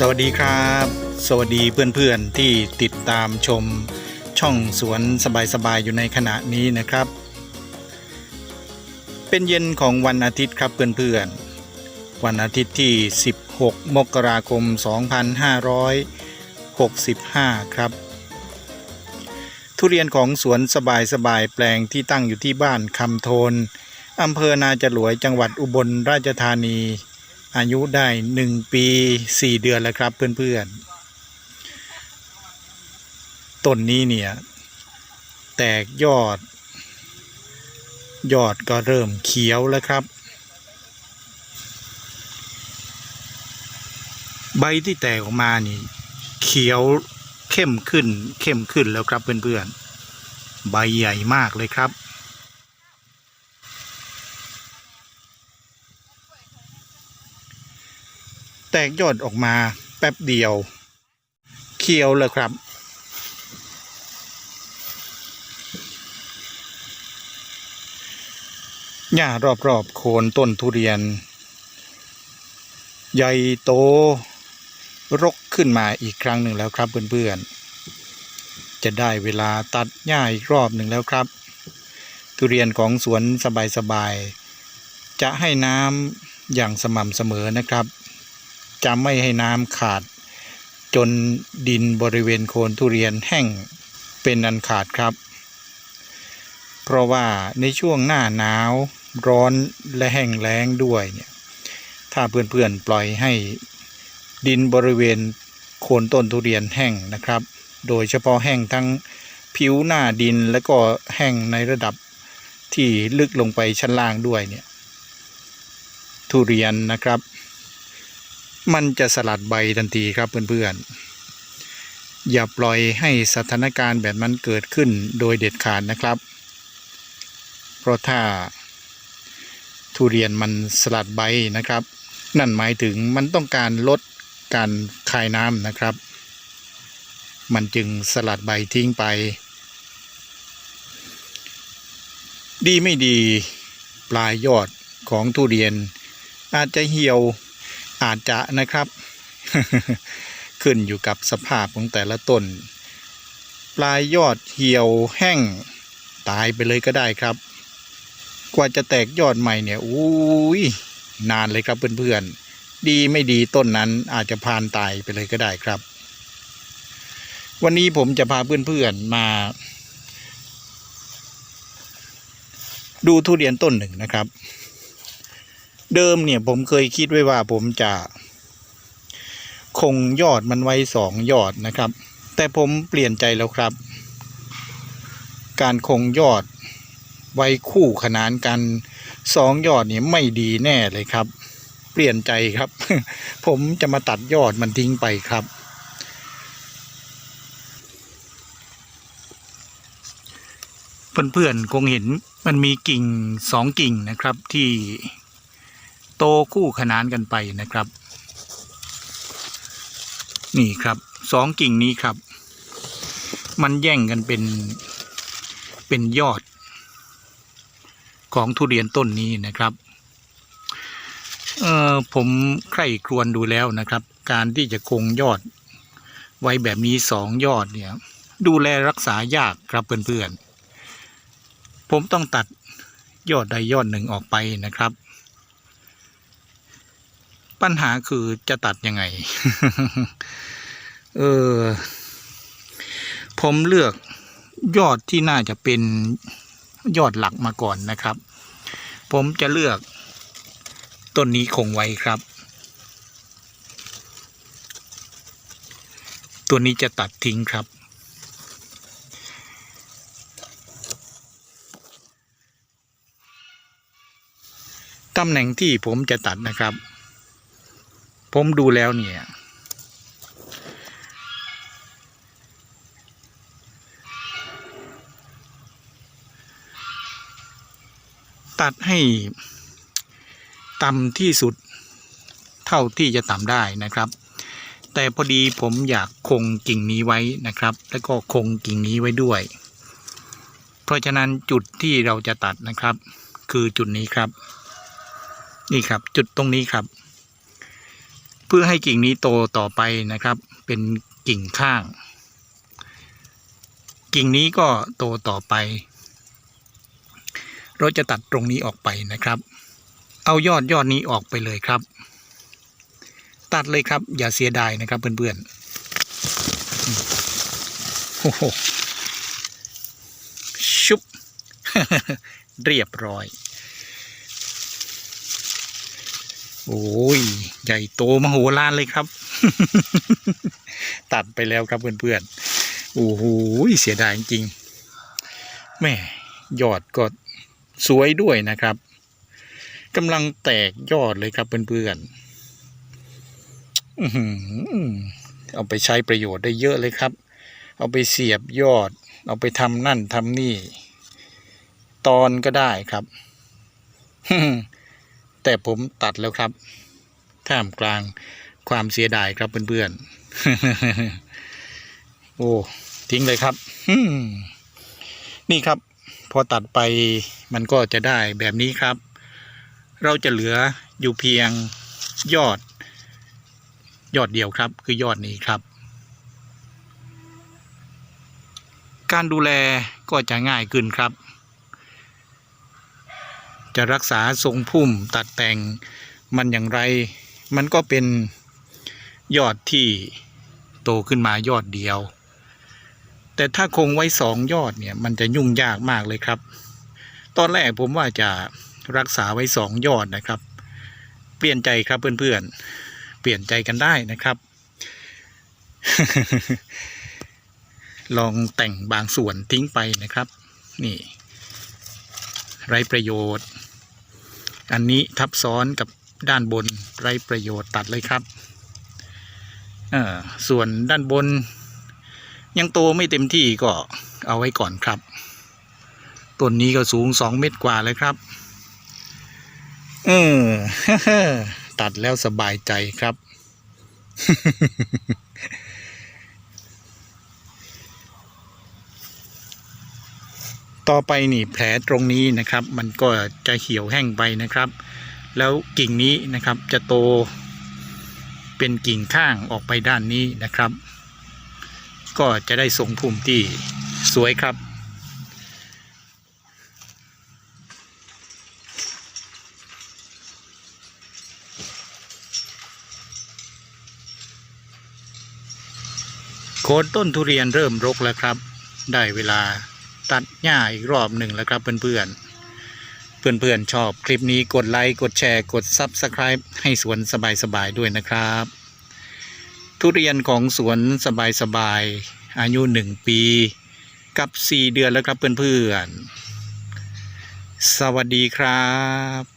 สวัสดีครับ สวัสดีเพื่อนๆที่ติดตามชมช่องสวนสบายๆอยู่ในขณะนี้นะครับ เป็นเย็นของวันอาทิตย์ครับเพื่อนๆ วันอาทิตย์ที่ 16 มกราคม 2565 ครับ ทุเรียนของสวนสบายๆแปลงที่ตั้งอยู่ที่บ้านคำโทนอำเภอนาจรวยจังหวัดอุบลราชธานี อายุได้หนึ่งปีสี่เดือนแล้วครับเพื่อนๆต้นนี้เนี่ย แตกยอด ยอดก็เริ่มเขียวแล้วครับ ใบที่แตกออกมานี่ เขียวเข้มขึ้นเข้มขึ้นแล้วครับเพื่อนๆ ใบใหญ่มากเลยครับ ตกยอดออกมาแป๊บเดียว เขียวแล้วครับ หญ้ารอบๆโคนต้นทุเรียน ใหญ่โต รกขึ้นมาอีกครั้งหนึ่งแล้วครับเพื่อนๆ จะได้เวลาตัดหญ้าอีกรอบหนึ่งแล้วครับ ทุเรียนของสวนสบายๆ จะให้น้ำอย่างสม่ำเสมอนะครับ จะไม่ให้น้ำขาด จนดินบริเวณโคนทุเรียนแห้งเป็นอันขาดครับ เพราะว่าในช่วงหน้าหนาวร้อนและแห้งแล้งด้วยเนี่ยถ้าเพื่อนๆปล่อยให้ดินบริเวณโคนต้นทุเรียนแห้งนะครับ โดยเฉพาะแห้งทั้งผิวหน้าดินและก็แห้งในระดับที่ลึกลงไปชั้นล่างด้วยเนี่ยทุเรียนนะครับ มันจะสลัดใบทันทีครับเพื่อนๆ อย่าปล่อยให้สถานการณ์แบบนั้นเกิดขึ้นโดยเด็ดขาดนะครับ เพราะถ้าทุเรียนมันสลัดใบนะครับ นั่นหมายถึงมันต้องการลดการคายน้ำนะครับ มันจึงสลัดใบทิ้งไป ดีไม่ดีปลายยอดของทุเรียนอาจจะเหี่ยว อาจจะนะครับ ขึ้นอยู่กับสภาพของแต่ละต้น ปลายยอดเหี่ยวแห้งตายไปเลยก็ได้ครับ กว่าจะแตกยอดใหม่เนี่ยอุ้ยนานเลยครับเพื่อนๆ ดีไม่ดีต้นนั้นอาจจะพานตายไปเลยก็ได้ครับ วันนี้ผมจะพาเพื่อนๆมา ดูทุเรียนต้นหนึ่งนะครับ เดิมเนี่ยผมเคยคิดไว้ว่าผมจะคงยอดมันไว้สองยอดนะครับ แต่ผมเปลี่ยนใจแล้วครับ การคงยอดไว้คู่ขนานกันสองยอดนี่ไม่ดีแน่เลยครับ เปลี่ยนใจครับ ผมจะมาตัดยอดมันทิ้งไปครับ เพื่อนๆคงเห็นมันมีกิ่งสองกิ่งนะครับที่ โตคู่ขนานกันไปนะครับ นี่ครับสองกิ่งนี้ครับ มันแย่งกันเป็นเป็นยอด ของทุเรียนต้นนี้นะครับเออผมใคร่ครวญดูแล้วนะครับ การที่จะคงยอด ไว้แบบนี้สองยอดเนี่ย ดูแลรักษายากครับเพื่อนๆผมต้องตัดยอดใดยอดหนึ่งออกไปนะครับ ปัญหาคือจะตัดยังไง เออ ผมเลือกยอดที่น่าจะเป็นยอดหลักมาก่อนนะครับ ผมจะเลือกต้นนี้คงไว้ครับ ตัวนี้จะตัดทิ้งครับ ตำแหน่งที่ผมจะตัดนะครับ ผมดูแล้วเนี่ย ตัดให้ต่ำที่สุดเท่าที่จะต่ำได้นะครับ แต่พอดีผมอยากคงกิ่งนี้ไว้นะครับ แล้วก็คงกิ่งนี้ไว้ด้วย เพราะฉะนั้นจุดที่เราจะตัดนะครับ คือจุดนี้ครับ นี่ครับจุดตรงนี้ครับ เพื่อให้กิ่งนี้โตต่อไปนะครับ เป็นกิ่งข้าง กิ่งนี้ก็โตต่อไป เราจะตัดตรงนี้ออกไปนะครับ เอายอดยอดนี้ออกไปเลยครับ ตัดเลยครับ อย่าเสียดายนะครับเพื่อนๆโอ้โหชุบเรียบร้อย โอ้ย ใหญ่โตมโหฬารเลยครับ ตัดไปแล้วครับเพื่อนๆโอ้โหเสียดายจริงแม่ยอดก็สวยด้วยนะครับกำลังแตกยอดเลยครับเพื่อนๆเอาไปใช้ประโยชน์ได้เยอะเลยครับ เอาไปเสียบยอด เอาไปทำนั่นทำนี่ ตอนก็ได้ครับ แต่ผมตัดแล้วครับ ท่ามกลางความเสียดายครับเพื่อนๆ โอ้ ทิ้งเลยครับ นี่ครับ พอตัดไปมันก็จะได้แบบนี้ครับ เราจะเหลืออยู่เพียงยอด ยอดเดียวครับ คือยอดนี้ครับ การดูแลก็จะง่ายขึ้นครับ จะรักษาทรงพุ่มตัดแต่งมันอย่างไร มันก็เป็นยอดที่โตขึ้นมายอดเดียว แต่ถ้าคงไว้สองยอดเนี่ยมันจะยุ่งยากมากเลยครับ ตอนแรกผมว่าจะรักษาไว้สองยอดนะครับ เปลี่ยนใจครับเพื่อนๆ เปลี่ยนใจกันได้นะครับ ลองแต่งบางส่วนทิ้งไปนะครับ นี่ ไรประโยชน์ อันนี้ทับซ้อนกับด้านบนไรประโยชน์ตัดเลยครับส่วนด้านบน ยังโตไม่เต็มที่ก็เอาไว้ก่อนครับต้นนี้ก็สูงสองเมตรกว่าเลยครับเออตัดแล้วสบายใจครับ ต่อไปนี่แผลตรงนี้นะครับ มันก็จะเหี่ยวแห้งไปนะครับ แล้วกิ่งนี้นะครับจะโตเป็นกิ่งข้างออกไปด้านนี้นะครับ ก็จะได้ทรงภูมิที่สวยครับ โคนต้นทุเรียนเริ่มรกแล้วครับ ได้เวลา ตัดหญ้าอีกรอบหนึ่งแล้วครับเพื่อนๆ เพื่อนๆชอบคลิปนี้กดไลค์กดแชร์กด Subscribe ให้สวนสบายๆด้วยนะครับ ทุเรียนของสวนสบายๆอายุหนึ่งปีกับ 4 เดือนแล้วครับเพื่อนๆ สวัสดีครับ